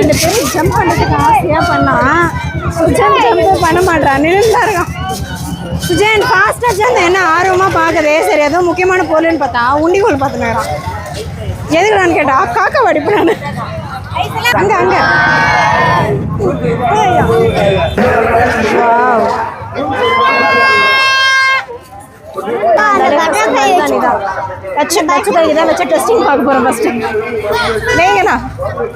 ரெண்டு பேரும் ஜம்ப் பண்ணுறதுக்கு ஆசையாக பண்ணான் சுஜன் ஜம்ப் பண்ண மாட்டான் நின்றுதான் இருக்கான் சுஜன் ஃபாஸ்ட்டாக சேர்ந்து என்ன ஆர்வமாக பார்க்குதே சரி ஏதோ முக்கியமான பொருள்னு பார்த்தா உண்டிகோல் பார்த்துனாரான் எதுக்குடான்னு கேட்டா காக்கா வடிப்பு நான் அங்கே. அங்கே வச்சு டெஸ்டிங் பார்க்க போகிறோம் ஃபஸ்ட்டு நீங்கண்ணா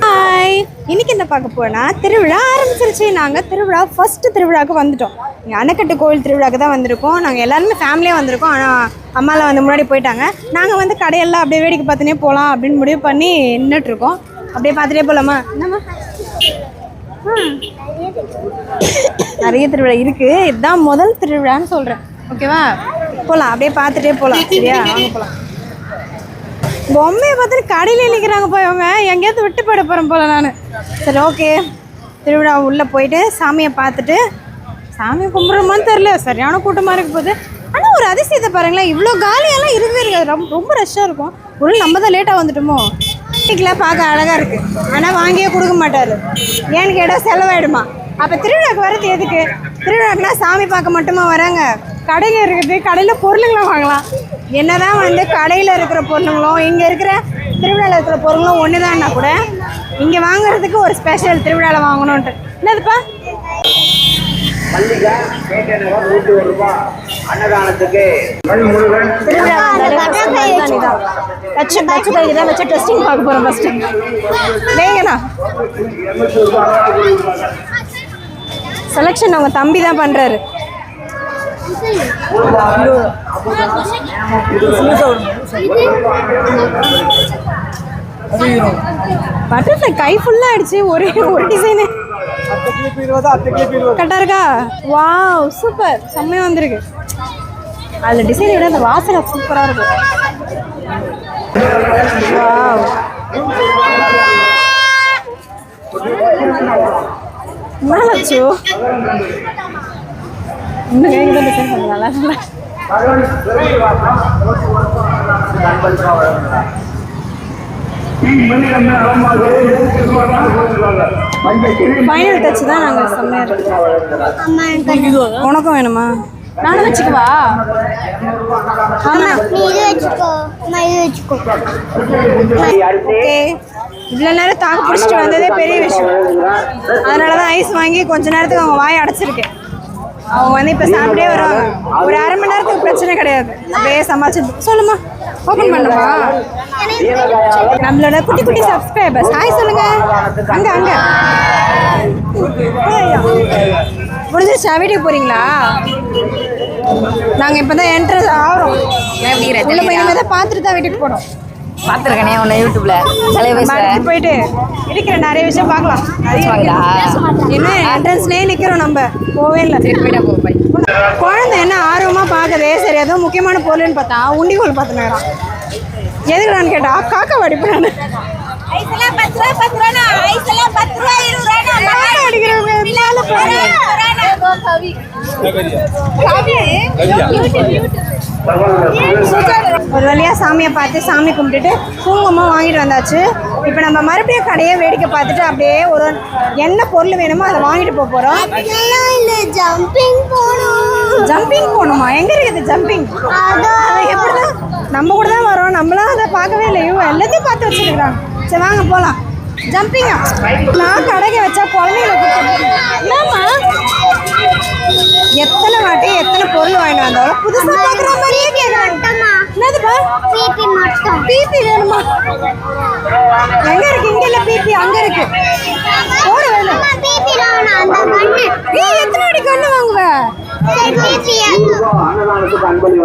ஹாய் இன்னைக்கு என்ன பார்க்க போனா திருவிழா ஆரம்பிச்சிருச்சு. நாங்கள் திருவிழா ஃபர்ஸ்ட் திருவிழாவுக்கு வந்துட்டோம். இங்கே அணைக்கட்டு கோவில் திருவிழாக்கு தான் வந்திருக்கோம். நாங்கள் எல்லாருமே ஃபேமிலியாக வந்திருக்கோம். ஆனால் அம்மாலாம் வந்து முன்னாடி போயிட்டாங்க. நாங்கள் வந்து கடையெல்லாம் அப்படியே வேடிக்கை பார்த்துனே போகலாம் அப்படின்னு முடிவு பண்ணி நின்றுட்டுருக்கோம் அப்படியே பார்த்துட்டே போகலாமா என்னம்மா. நிறைய திருவிழா இருக்கு. இதுதான் முதல் திருவிழான்னு சொல்கிறேன் ஓகேவா? போகலாம் அப்படியே பார்த்துட்டே போகலாம் சரியா? வாங்க போகலாம் பொம்மையை பார்த்துட்டு கடையில் நிற்கிறாங்க போய் அவங்க எங்கேயாவது விட்டு போயிட போகிறேன் போல நான். சரி ஓகே. திருவிழா உள்ளே போயிட்டு சாமியை பார்த்துட்டு சாமியை கும்பிட்றோமான்னு தெரில சரியான கூட்டமாக இருக்க போகுது ஆனால் ஒரு அதிசயத்தை பாருங்களேன். இவ்வளோ காலியெல்லாம் இருக்கவே இருக்காது ரொம்ப ரொம்ப ரஷ்ஷாக இருக்கும். ஒரு நம்ம தான் லேட்டாக வந்துட்டோமோ? வீட்டில் பார்க்க அழகாக இருக்குது ஆனால் வாங்கியே கொடுக்க மாட்டார். ஏன்னு கேட்டால் செலவாயிடுமா? அப்போ திருவிழாக்கு வரது எதுக்கு? திருவிழாக்குனா சாமி பார்க்க மட்டுமா வராங்க? கடைங்க இருக்குது கடையில் பொருளுங்களும் வாங்கலாம். என்னதான் வந்து கடையில் இருக்கிற பொருளுங்களும் இங்கே இருக்கிற திருவிழாவில் இருக்கிற பொருளுங்களும் ஒன்று தான்னா கூட இங்கே வாங்குறதுக்கு ஒரு ஸ்பெஷல் திருவிழாவில் வாங்கணுன்ட்டு என்னதுப்பா? தான் டெஸ்டிங் பார்க்க போகிறோம் ஃபஸ்ட்டு வேங்கண்ணா. செலெக்ஷன் அவங்க தம்பி தான் பண்ணுறாரு பட்டர்ஃப்ளை கை ஃபுல்லாக ஆயிடுச்சு ஒரே ஒரு டிசைனு கரெக்டாக இருக்கா? வாவ் சூப்பர் செம்மையாக வந்திருக்கு. அதில் டிசைனை விட அந்த வாசனை சூப்பராக இருக்கும். வாவ் இன்னும் கேட்குற டிசைன் கொஞ்சம் நல்லா இல்லை ஃபைனல் டச் தான் நாங்கள் செம்மையாக இருக்கு. உனக்கும் வேணுமா? நானும் வச்சுக்கவா? ஆமா. நீ இது வச்சுக்கோ. நான் இது வச்சுக்கோ. அடுத்து ஓகே இவ்வளோ நேரம் தாக்கு பிடிச்சிட்டு வந்ததே பெரிய விஷயம். அதனால தான் ஐஸ் வாங்கி கொஞ்ச நேரத்துக்கு அவங்க வாயை அடைச்சிருக்கேன். அவங்க வந்து இப்போ சாப்பிட்டே வருவாங்க. ஒரு அரை மணி நேரத்துக்கு பிரச்சனை கிடையாது. அப்படியே சமாளிச்சு சொல்லுமா. ஓப்பன் பண்ணுமா? நம்மளோட குட்டி குட்டி சப்ஸ்கிரைபர்ஸ் ஹாய் சொல்லுங்க. அங்க அங்க. முடிஞ்சிருச்சா? வீட்டுக்கு போறீங்களா? நாங்க இப்பதான் என்ட்ரன்ஸ் ஆகிறோம். உள்ள போய் தான் பார்த்துட்டு தான் வீட்டுக்கு போறோம். பார்த்துருக்கேனே உன்னை யூடியூப்ல சில மறந்து போயிட்டு இருக்கிற நிறைய விஷயம் பார்க்கலாம். என்ன என்ட்ரன்ஸ்லேயே நிற்கிறோம் நம்ம. போவே இல்லை. போ போய். குழந்தை என்ன ஆர்வமாக பார்க்குதே? சரி ஏதோ முக்கியமான பொருள்னு பார்த்தா உண்டிகோல் பார்த்துனாராம் எதுக்குடான்னு கேட்டா காக்கா வடிப்பு நான் ஐஸ்லாம் ஒரு வழியாக சாமியை பார்த்து சாமி கும்பிட்டுட்டு குங்குமம் வாங்கிட்டு வந்தாச்சு. இப்போ நம்ம மறுபடியும் கடையை வேடிக்கை பார்த்துட்டு அப்படியே ஒரு என்ன பொருள் வேணுமோ அதை வாங்கிட்டு போக போகிறோம் இல்லை ஜம்பிங் போகணும்? ஜம்பிங் போகணுமா எங்கே இருக்குது ஜம்பிங் எப்படிதான்? நம்ம கூட தான் வரோம். நம்மளாம் அதை பார்க்கவே இல்லை. எல்லாத்தையும் பார்த்து வச்சுருக்குறாங்க சரி வாங்க போகலாம் ஜம்பிங்கா நான் கடைக்கு வச்சா குழந்தைங்களை என்னம்மா எத்தனை வாட்டி எத்தனை பொருள் வாங்கிட்டு வந்தாலும் புதுசாக பார்க்குற மாதிரியே கேட்குறாங்க என்னதுப்பா பிபி மட்டும். பிபி வேணுமா? எங்க இருக்கு? இங்க இல்ல பிபி. அங்க இருக்கு. போடு வேணும் பிபி வேணும். அந்த கண்ணு நீ எத்தனை அடி கண்ணு வாங்குவ? அன்னதானத்துக்கு அன்பளி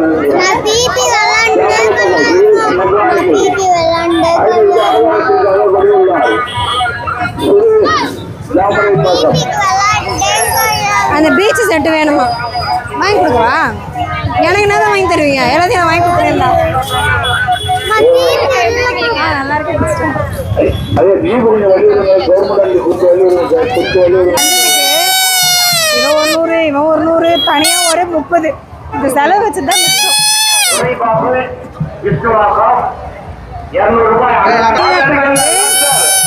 அந்த பீச் செட்டு வேணுமா? வாங்கி கொடுக்கவா? எனக்கு என்ன தான் வாங்கி தருவீங்க? எல்லாத்தையும் நான் வாங்கி கொடுக்குறேன்டா. நல்லா இருக்கு அதே நீ கொஞ்சம் வெளியூர் கவர்மெண்ட் கொடுத்து வெளியூர் கொடுத்து வெளியூர் இவன் ஒரு நூறு இவன் ஒரு நூறு தனியாக ஒரு முப்பது. இந்த செலவு வச்சு தான் மிச்சம்.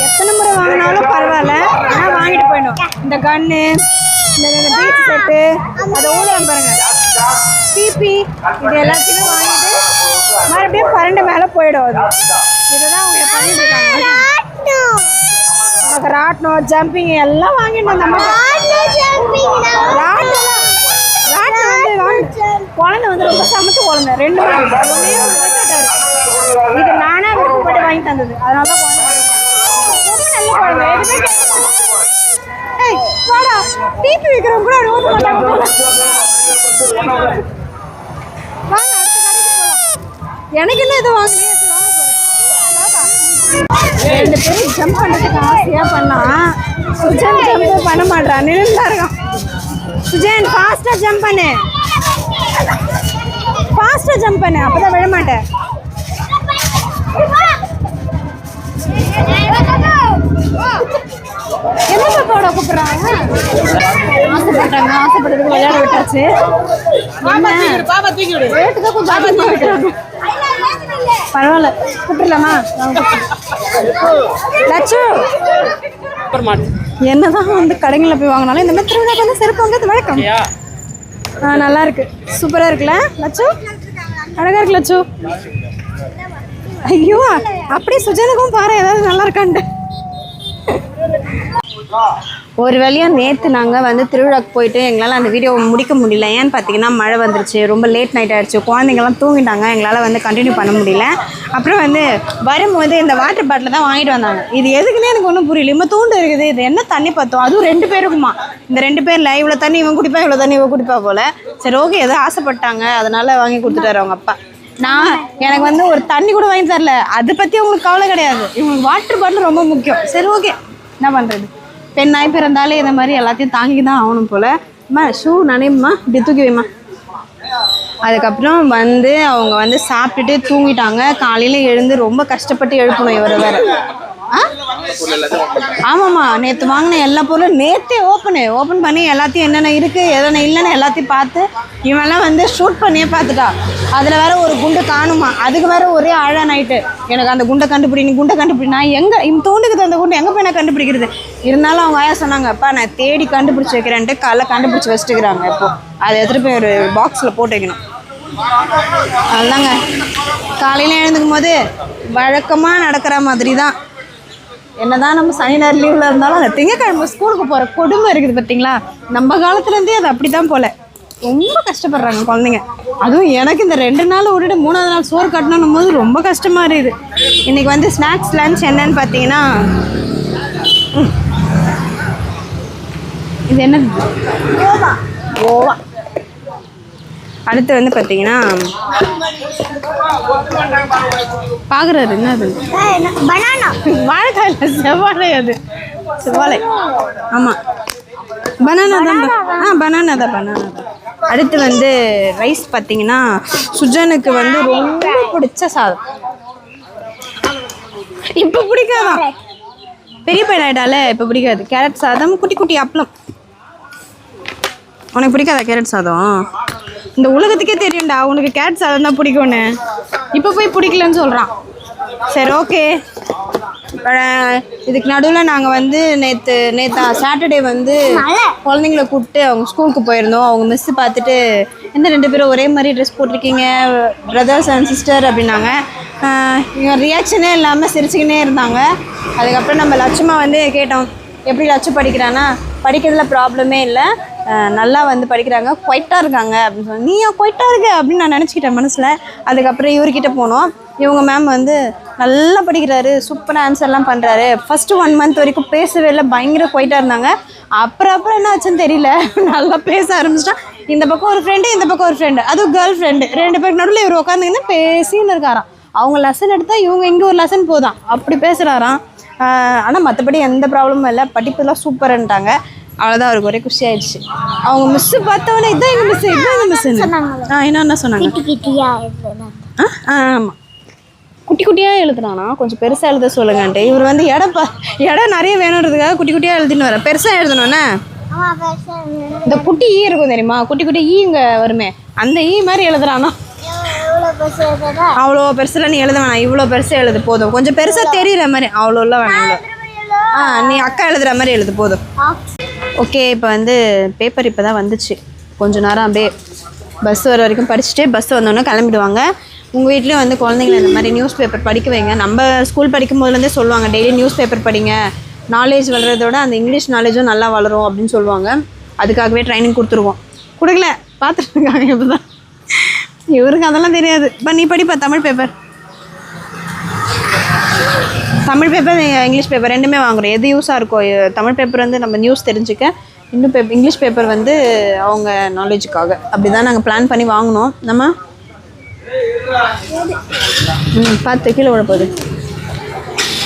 எத்தனை முறை வாங்கினாலும் பரவாயில்ல. ஆனால் வாங்கிட்டு வாங்கிட்டோம் இந்த கன்னு இந்த பீச் செட்டு அது ஊழலாம் பாருங்க. பிபி இது எல்லாத்தையுமே வாங்கிட்டு மறுபடியும் பன்னெண்டு மேலே போயிடும் அது. இதுதான் அவங்க பண்ணிட்டு இருக்காங்க. ராட்னம் ஜம்பிங் எல்லாம் வாங்கிட்டு வந்தோம். ராட்னம் ராட்னம் வந்து வாங்கி குழந்தை வந்து ரொம்ப சமைச்ச குழந்தை ரெண்டு இது நானா விருப்பப்பட்டு வாங்கி தந்தது. அதனால தான் குழந்தை ரொம்ப நல்ல குழந்தை. பிபி வைக்கிறவங்க கூட மாட்டாங்க. வாங்க எனக்கு என்ன இது வாங்கலையே இது வாங்க போறேன் ரெண்டு பேரும் ஜம்ப் பண்ணுறதுக்கு ஆசையாக பண்ணலாம் சுஜன் ஜம்ப் பண்ண மாட்டான் நின்று இருக்கான். சுஜன் ஃபாஸ்ட்டாக ஜம்ப் பண்ணு. ஃபாஸ்ட்டாக ஜம்ப் பண்ணு. அப்போ தான் விழ மாட்டேன் என்ன பாப்பாவோட கூப்பிடுறாங்க ஆசைப்பட்டாங்க ஆசைப்பட்டதுக்கு விளையாட விட்டாச்சு. ரேட்டு தான் கொஞ்சம் பரவாயில்ல. கூப்பிடலாமா? லட்சு என்னதான் வந்து கடைகளில் போய் வாங்கினாலும் இந்த மாதிரி திருவிழாக்கு வந்து செருப்பு வாங்குறது வழக்கம் ஆ நல்லா இருக்கு. சூப்பராக இருக்குல்ல லட்சு அழகா இருக்கு லட்சு ஐயோ அப்படியே சுஜனுக்கும் பாரு ஏதாவது நல்லா இருக்கான்ட்டு. ஒரு வழியாக நேற்று நாங்கள் வந்து திருவிழாக்கு போயிட்டு எங்களால் அந்த வீடியோ முடிக்க முடியல. ஏன்னு பார்த்தீங்கன்னா மழை வந்துருச்சு ரொம்ப லேட் நைட் ஆயிடுச்சு. குழந்தைங்கலாம் தூங்கிட்டாங்க எங்களால் வந்து கண்டினியூ பண்ண முடியல. அப்புறம் வந்து வரும்போது இந்த வாட்டர் பாட்டில் தான் வாங்கிட்டு வந்தாங்க. இது எதுக்குன்னே எனக்கு ஒன்றும் புரியல. இம்மா தூண்டு இருக்குது. இது என்ன தண்ணி பார்த்தோம் அதுவும் ரெண்டு பேருக்குமா? இந்த ரெண்டு பேரில் இவ்வளோ தண்ணி இவன் குடிப்பா இவ்வளோ தண்ணி இவன் குடிப்பா போல. சரி ஓகே ஏதோ ஆசைப்பட்டாங்க. அதனால் வாங்கி கொடுத்துட்டாரு அவங்க அப்பா. நான் எனக்கு வந்து ஒரு தண்ணி கூட வாங்கி தரல. அதை பற்றி அவங்களுக்கு கவலை கிடையாது. இவங்களுக்கு வாட்டர் பாட்டில் ரொம்ப முக்கியம். சரி ஓகே என்ன பண்ணுறது பெண்ணாய் பிறந்தாலே இந்த மாதிரி எல்லாத்தையும் தாங்கி தான் ஆகணும் போல். அம்மா ஷூ நனையும்மா இப்படி தூக்கி வைம்மா. அதுக்கப்புறம் வந்து அவங்க வந்து சாப்பிட்டுட்டு தூங்கிட்டாங்க. காலையில் எழுந்து ரொம்ப கஷ்டப்பட்டு எழுப்பணும் இவரை வேறு. ஆமாம்மா நேற்று வாங்கின எல்லா பொருளும் நேற்றே ஓப்பனு ஓப்பன் பண்ணி எல்லாத்தையும் என்னென்ன இருக்குது எதனா இல்லைன்னு எல்லாத்தையும் பார்த்து இவன்லாம் வந்து ஷூட் பண்ணியே பார்த்துட்டா. அதில் வேற ஒரு குண்டு காணுமா? அதுக்கு வேற ஒரே அழ நைட்டு எனக்கு அந்த குண்டை கண்டுபிடி நீ குண்டை கண்டுபிடி. நான் எங்கே இவன் தோண்டுக்கு அந்த குண்டு எங்கே போய் நான் கண்டுபிடிக்கிறது? இருந்தாலும் அவங்க ஆயா சொன்னாங்க அப்பா நான் தேடி கண்டுபிடிச்சி வைக்கிறேன்ட்டு காலைல கண்டுபிடிச்சி வச்சுட்டுக்கிறாங்க இப்போ. அதை எடுத்துகிட்டு போய் ஒரு பாக்ஸில் போட்டு வைக்கணும். அதுதாங்க காலையில் எழுந்துக்கும் போது வழக்கமாக நடக்கிற மாதிரி தான் என்னதான் நம்ம சனி நேரம் லீவில் இருந்தாலும் அந்த திங்கக்கிழமை ஸ்கூலுக்கு போகிற கொடுமை இருக்குது பார்த்தீங்களா? நம்ம காலத்துலேருந்தே அது அப்படி தான் போல. ரொம்ப கஷ்டப்படுறாங்க குழந்தைங்க. அதுவும் எனக்கு இந்த ரெண்டு நாள் விட்டுட்டு மூணாவது நாள் சோறு கட்டணும் போது ரொம்ப கஷ்டமாக இருக்குது. இன்றைக்கி வந்து ஸ்நாக்ஸ் லன்ச் என்னன்னு பார்த்தீங்கன்னா ம். இது என்ன ஓவா அடுத்து வந்து பார்த்தீங்கன்னா பார்க்குறாரு என்ன அது? பனானா வாழைக்காய் இல்லை செவ்வாழை அது. செவ்வாழை. ஆமாம் பனானா தான் ஆ பனானா தான் பனானா தான். அடுத்து வந்து ரைஸ் பார்த்தீங்கன்னா சுஜனுக்கு வந்து ரொம்ப பிடிச்ச சாதம். இப்போ பிடிக்காதான் பெரிய பையன் இப்போ பிடிக்காது. கேரட் சாதம் குட்டி குட்டி அப்பளம். உனக்கு பிடிக்காதா கேரட் சாதம்? இந்த உலகத்துக்கே தெரியும்டா. உனக்கு கேரட் சாதம் தான் பிடிக்கும்னு. இப்போ போய் பிடிக்கலன்னு சொல்கிறான் சரி ஓகே இதுக்கு நடுவில் நாங்கள் வந்து நேற்று நேற்று சாட்டர்டே வந்து குழந்தைங்கள கூப்பிட்டு அவங்க ஸ்கூலுக்கு போயிருந்தோம். அவங்க மிஸ்ஸு பார்த்துட்டு எந்த ரெண்டு பேரும் ஒரே மாதிரி ட்ரெஸ் போட்டிருக்கீங்க? பிரதர்ஸ் அண்ட் சிஸ்டர் அப்படின்னாங்க. இவங்க ரியாக்ஷனே இல்லாமல் சிரிச்சுக்கினே இருந்தாங்க. அதுக்கப்புறம் நம்ம லட்சுமா வந்து கேட்டோம் எப்படி படிக்கிறான்னா படிக்கிறதுல ப்ராப்ளமே இல்லை. நல்லா வந்து படிக்கிறாங்க. குவைட்டாக இருக்காங்க அப்படின்னு சொல்லி நீயா குவைட்டாக இருக்க? அப்படின்னு நான் நினச்சிக்கிட்டேன் மனசில். அதுக்கப்புறம் இவர்கிட்ட போனோம். இவங்க மேம் வந்து நல்லா படிக்கிறாரு. சூப்பராக ஆன்சர்லாம் பண்ணுறாரு ஃபஸ்ட்டு ஒன் மந்த் வரைக்கும் பேசவே இல்லை. பயங்கர குவைட்டாக இருந்தாங்க. அப்புறம் அப்புறம் என்ன ஆச்சுன்னு தெரியல. நல்லா பேச ஆரம்பிச்சிட்டா. இந்த பக்கம் ஒரு ஃப்ரெண்டு இந்த பக்கம் ஒரு ஃப்ரெண்டு அதுவும் கேர்ள் ஃப்ரெண்டு ரெண்டு பேருக்கு நடுவில் இவர் உட்காந்துங்கன்னா பேசின்னு இருக்காராம். அவங்க லெசன் எடுத்தால் இவங்க இங்கே ஒரு லெசன் போதான் அப்படி பேசுகிறாராம் ஆனால் மற்றபடி எந்த ப்ராப்ளமும் இல்லை. படிப்புலாம் சூப்பர்ன்ட்டாங்க அவ்வளோதான் அவருக்கு ஒரே குஷி ஆயிடுச்சு. அவங்க மிஸ்ஸு பார்த்தவொடனே இதான் எங்கள் மிஸ் இதான் எங்கள் மிஸ் ஆ என்ன சொன்னாங்க. ஆ ஆமாம் குட்டி குட்டியாக எழுதுனானா கொஞ்சம் பெருசாக எழுத சொல்லுங்கன்ட்டு. இவர் வந்து இடம் ப இடம் நிறைய வேணுன்றதுக்காக குட்டி குட்டியாக எழுதின்னு வர பெருசாக எழுதணும்னா? இந்த குட்டி ஈ இருக்கும் தெரியுமா? குட்டி குட்டி ஈ இங்கே வருமே. அந்த ஈ மாதிரி எழுதுறானா? அவ்வளோ பெருசுல நீ எழுத வேணாம். இவ்வளோ பெருசாக எழுது போதும். கொஞ்சம் பெருசாக தெரியுற மாதிரி அவ்வளோலாம் வேணாம் ஆ நீ அக்கா எழுதுற மாதிரி எழுது போதும். ஓகே இப்போ வந்து பேப்பர் இப்போ தான் வந்துச்சு. கொஞ்ச நேரம் அப்படியே பஸ் வர வரைக்கும் படிச்சுட்டு பஸ் வந்தோடனே கிளம்பிடுவாங்க. உங்கள் வீட்லேயும் வந்து குழந்தைங்கள இந்த மாதிரி நியூஸ் பேப்பர் படிக்க வைங்க. நம்ம ஸ்கூல் படிக்கும் போதுலேருந்தே சொல்லுவாங்க டெய்லி நியூஸ் பேப்பர் படிங்க. நாலேஜ் வளர்கிறதோட அந்த இங்கிலீஷ் நாலேஜும் நல்லா வளரும் அப்படின்னு சொல்லுவாங்க. அதுக்காகவே ட்ரைனிங் கொடுத்துருவோம். கொடுக்கல பார்த்துட்டு இருக்காங்க இப்போ தான் இவருக்கு அதெல்லாம் தெரியாது. இப்போ நீ படிப்பா Tamil paper Tamil paper English paper ரெண்டுமே வாங்குறோம். எது யூஸாக இருக்கோ தமிழ் பேப்பர் வந்து நம்ம நியூஸ் தெரிஞ்சுக்க இன்னும் பேப்பர் இங்கிலீஷ் பேப்பர் வந்து அவங்க நாலேஜுக்காக அப்படி தான் நாங்கள் பிளான் பண்ணி வாங்கினோம். நம்ம? ம் பார்த்து கீழே விட போகுது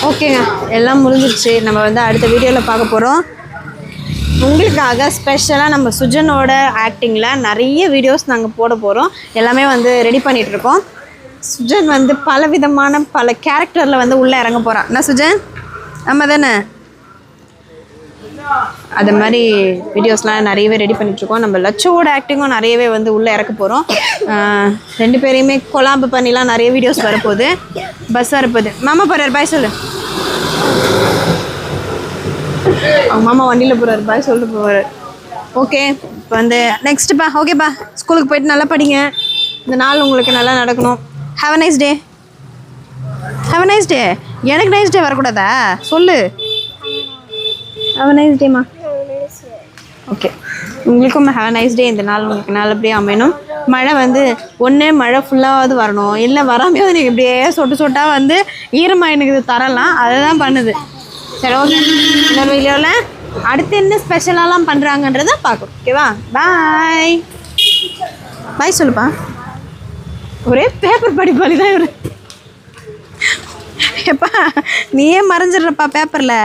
ஓகேங்க. எல்லாம் முடிஞ்சிருச்சு. நம்ம வந்து அடுத்த வீடியோவில் பார்க்க போகிறோம் உங்களுக்காக ஸ்பெஷலாக நம்ம சுஜனோட ஆக்டிங்கில் நிறைய வீடியோஸ் நாங்கள் போட போகிறோம் எல்லாமே வந்து ரெடி பண்ணிகிட்ருக்கோம் சுஜன் வந்து பல விதமான பல கேரக்டரில் வந்து உள்ளே இறங்க போகிறான் என்ன சுஜன்? நம்ம தானே? அது மாதிரி வீடியோஸ்லாம் நிறையவே ரெடி பண்ணிகிட்ருக்கோம் நம்ம லட்சோட ஆக்டிங்கும் நிறையவே வந்து உள்ளே இறக்க போகிறோம் ரெண்டு பேரையுமே கொலாம்பு பண்ணிலாம் நிறைய வீடியோஸ் வரப்போகுது. பஸ் வரப்போகுது. மாமா போகிறார் பாய் சொல்லு. அவங்க மாமா வண்டியில் போகிறாரு பாய் சொல்லிட்டு போவார். ஓகே இப்போ வந்து நெக்ஸ்ட்டுப்பா ஓகேப்பா ஸ்கூலுக்கு போயிட்டு நல்லா படிங்க. இந்த நாள் உங்களுக்கு நல்லா நடக்கணும். Have a nice day have a nice day எனக்கு நைஸ் டே வரக்கூடாதா? சொல்லு. ஹாவ் அ நைஸ் டேம்மா ஓகே உங்களுக்கும் ஹாவ் அ நைஸ் டே இந்த நாள் உங்களுக்கு நல்லபடியாக அமையணும். மழை வந்து ஒன்று மழை ஃபுல்லாவது வரணும். இல்லை வராமையாவது நீங்கள் இப்படியே சொட்டு சொட்டாக வந்து ஈரமாக எனக்கு இது தரலாம். அதை தான் பண்ணுது. சரி ஓகே. இந்த வீடியோவில் அடுத்து என்ன ஸ்பெஷலாலாம் பண்ணுறாங்கன்றத பார்க்கும் ஓகேவா பாய் பாய் சொல்லுப்பா. ஒரே பேப்பர் படிப்பாளி தான் இவர். எப்பா நீயே மறைஞ்சிடுறப்பா பேப்பரில்